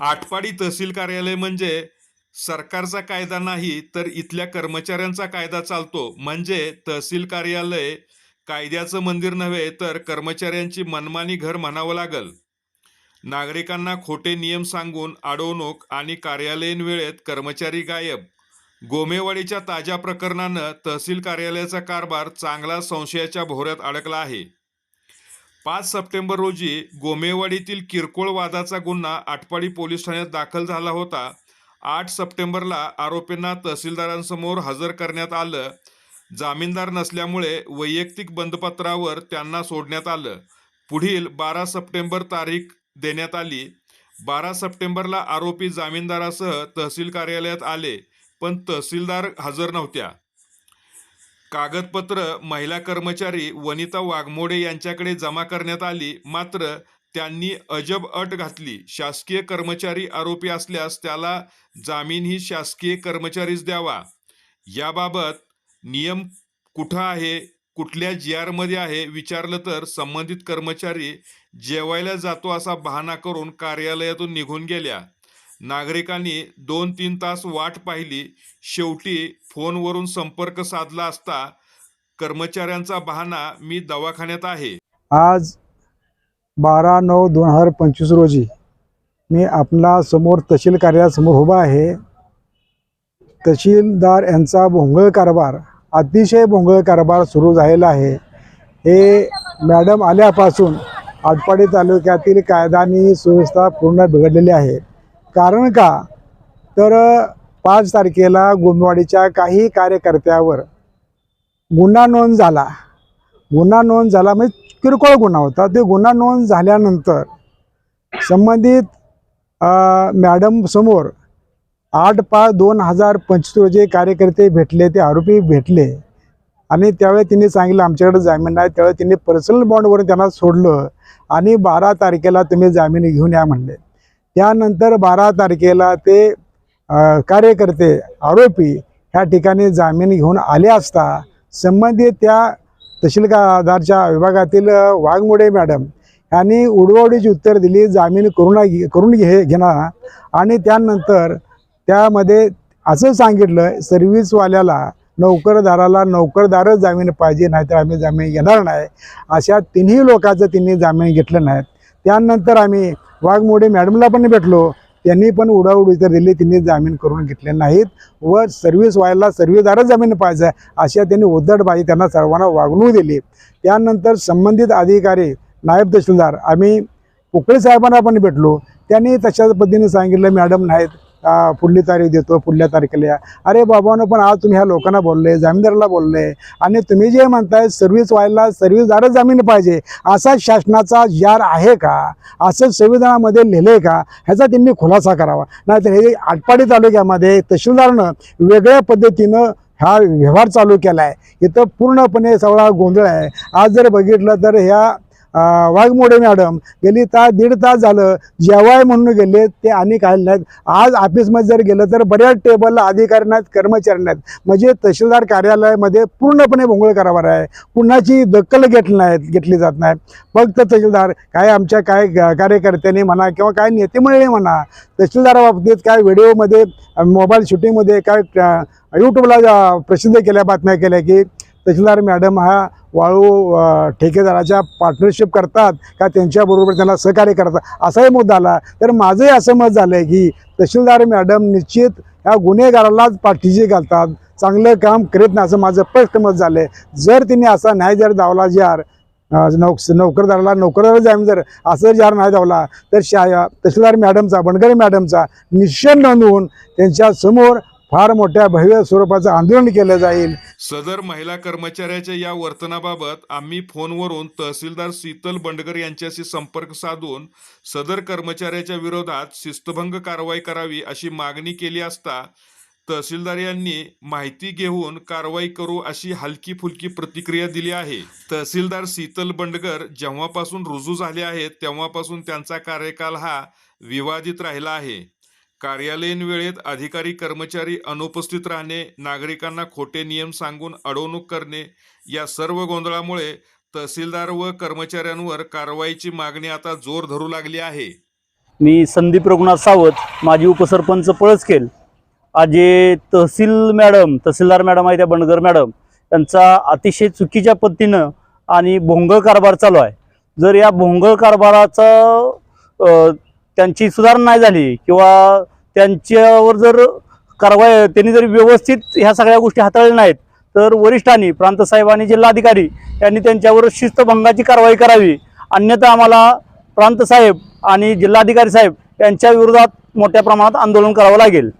आटपाडी तहसील कार्यालय म्हणजे सरकारचा कायदा नाही तर इथल्या कर्मचाऱ्यांचा कायदा चालतो. म्हणजे तहसील कार्यालय कायद्याचं मंदिर नव्हे तर कर्मचाऱ्यांची मनमानी घर म्हणावं लागल. नागरिकांना खोटे नियम सांगून अडवणूक आणि कार्यालयीन वेळेत कर्मचारी गायब. गोमेवाडीच्या ताज्या प्रकरणानं तहसील कार्यालयाचा कारभार चांगला संशयाच्या भोवऱ्यात अडकला आहे. पाच सप्टेंबर रोजी गोमेवाडीतील किरकोळ वादाचा गुन्हा आटपाडी पोलीस ठाण्यात दाखल झाला होता. आठ सप्टेंबरला आरोपींना तहसीलदारांसमोर हजर करण्यात आलं. जामीनदार नसल्यामुळे वैयक्तिक बंदपत्रावर त्यांना सोडण्यात आलं. पुढील बारा सप्टेंबर तारीख देण्यात आली. बारा सप्टेंबरला आरोपी जामीनदारासह तहसील कार्यालयात आले पण तहसीलदार हजर नव्हत्या. कागदपत्र महिला कर्मचारी वनिता वाघमोडे यांच्याकडे जमा करण्यात आली. मात्र त्यांनी अजब अट घातली. शासकीय कर्मचारी आरोपी असल्यास त्याला जामीन ही शासकीय कर्मचारीच द्यावा. याबाबत नियम कुठं आहे? कुठल्या जी आरमध्ये आहे? विचारलं तर संबंधित कर्मचारी जेवायला जातो असा बहाणा करून कार्यालयातून निघून गेल्या. नागरिकांनी दोन तीन तास वाट पाहिली. शेवटी फोनवरून संपर्क साधला असता कर्मचाऱ्यांचा बहाणा मी दवाखान्यात आहे. आज बारा नऊ दोन हजार पंचवीस रोजी मी आपला समोर तहसील कार्यालयासमोर उभा आहे. तहसीलदार यांचा भोंगळ कारभार अतिशय भोंगळ कारभार सुरू झालेला आहे. हे मॅडम आल्यापासून आटपाडी तालुक्यातील कायदा आणि सुव्यवस्था पूर्ण बिघडलेली आहे. कारण का? तर पाच तारखेला गुंडवाडीच्या काही कार्यकर्त्यावर गुन्हा नोंद झाला. गुन्हा नोंद झाला म्हणजे किरकोळ गुन्हा होता. ते गुन्हा नोंद झाल्यानंतर संबंधित मॅडमसमोर मॅडम समोर आठ पाच दोन हजार पंचवीस रोजी कार्यकर्ते भेटले ते आरोपी भेटले. आणि त्यावेळी त्यांनी सांगितलं आमच्याकडे जामीन नाही. त्यावेळी त्यांनी पर्सनल बॉन्डवरून त्यांना सोडलं. आणि बारा तारखेला तुम्ही जामीन घेऊन या म्हणले. त्यानंतर बारा तारखेला ते कार्यकर्ते आरोपी ह्या ठिकाणी जामीन घेऊन आले असता संबंधित त्या तहसीलदारच्या विभागातील वाघमोडे मॅडम यांनी उडवाउडीची उत्तर दिली जामीन करून घे करून घे घेणार. आणि त्यानंतर त्यामध्ये असं सांगितलं सर्व्हिसवाल्याला नोकरदाराला नोकरदारच जामीन पाहिजे नाहीतर आम्ही जामीन घेणार नाही. अशा तिन्ही लोकांचं तिन्ही जामीन घेतलं नाही. त्यानंतर आम्ही वाघमोडे मॅडमला पण भेटलो. त्यांनी पण उडाउड तर दिली. त्यांनी जामीन करून घेतले नाहीत व सर्व्हिस व्हायला सर्व्हिसदारच जामीन पाहिजे अशा त्यांनी उद्धटबाजी त्यांना सर्वांना वागणूक दिली. त्यानंतर संबंधित अधिकारी नायब तहसीलदार आम्ही पोकळे साहेबांना पण भेटलो. त्यांनी तशाच पद्धतीने सांगितलं मॅडम नाहीत पुढली तारीख देतो पुढल्या तारखेला अरे बाबांनो पण आज तुम्ही ह्या लोकांना बोलले जामीनदाराला बोलले. आणि तुम्ही जे म्हणताय सर्व्हिस व्हायला सर्व्हिसदारच जामीन पाहिजे. असा शासनाचा जार आहे का? असं संविधानामध्ये लिहिलं आहे का? ह्याचा त्यांनी खुलासा करावा. नाहीतर हे आटपाडी तालुक्यामध्ये तहसीलदारनं वेगळ्या पद्धतीनं हा व्यवहार चालू केला आहे इथं पूर्णपणे सगळा गोंधळ आहे. आज जर बघितलं तर ह्या वाघमोडे मॅडम गेली तास दीड तास झालं जेवाय म्हणून गेले ते आणि काय नाहीत. आज ऑफिसमध्ये जर गेलं तर बऱ्याच टेबलला अधिकारी नाहीत कर्मचारी नाहीत म्हणजे तहसीलदार कार्यालयामध्ये पूर्णपणे भोंगळ करावर आहे. कुणाची दखल घेतली नाही घेतली जात नाही. फक्त तहसीलदार काय आमच्या काय कार्यकर्त्याने कार्यकर्त्यांनी म्हणा किंवा काय नेते मंडळी म्हणा तहसीलदाराबाबतीत काय व्हिडिओमध्ये मोबाईल शूटिंगमध्ये काय यूट्यूबला प्रसिद्ध केल्या बातम्या केल्या की तहसीलदार मॅडम हा वाळू ठेकेदाराच्या पार्टनरशिप करतात का त्यांच्याबरोबर त्यांना सहकार्य करतात? असाही मुद्दा आला. तर माझंही असं मत झालं आहे की तहसीलदार मॅडम निश्चित ह्या गुन्हेगारालाच पाठीशी घालतात चांगलं काम करीत नाही असं माझं स्पष्ट मत झालं आहे जर तिने असा न्याय जर दावला जार नौक नोक नोकरदाराला नोकरदार जामीन जर असं जार नाही दावला तर शा तहसीलदार मॅडमचा बनगरे मॅडमचा निश्चय नोंदवून त्यांच्यासमोर फार मोठ्या भव्य स्वरूपाचं आंदोलन केलं जाईल. सदर महिला कर्मचाऱ्याच्या या वर्तनाबाबत आम्ही फोनवरून तहसीलदार शीतल बंडगर यांच्याशी संपर्क साधून सदर कर्मचाऱ्याच्या विरोधात शिस्तभंग कारवाई करावी अशी मागणी केली असता तहसीलदार यांनी माहिती घेऊन कारवाई करू अशी हलकी फुलकी प्रतिक्रिया दिली आहे. तहसीलदार शीतल बंडगर जेव्हापासून रुजू झाले आहेत तेव्हापासून त्यांचा कार्यकाल हा विवादित राहिला आहे. कार्यालयीन वेळेत अधिकारी कर्मचारी अनुपस्थित राहणे नागरिकांना खोटे नियम सांगून अडवणूक करणे या सर्व गोंधळामुळे तहसीलदार व कर्मचाऱ्यांवर कारवाईची मागणी आता जोर धरू लागली आहे. मी संदीप रघुनाथ सावत माजी उपसरपंच पळसखेल आज जे तहसील मॅडम तहसीलदार मॅडम आहे त्या बंडगर मॅडम यांचा अतिशय चुकीच्या पद्धतीनं आणि भोंगळ कारभार चालू आहे. जर या भोंगळ कारभाराचा त्यांची सुधारणा नाही झाली किंवा त्यांच्यावर जर कारवाई त्यांनी जर व्यवस्थित ह्या सगळ्या गोष्टी हाताळल्या नाहीत तर वरिष्ठांनी प्रांतसाहेब आणि जिल्हाधिकारी यांनी त्यांच्यावर शिस्तभंगाची कारवाई करावी. अन्यथा आम्हाला प्रांतसाहेब आणि जिल्हाधिकारी साहेब यांच्या विरोधात मोठ्या प्रमाणात आंदोलन करावं लागेल.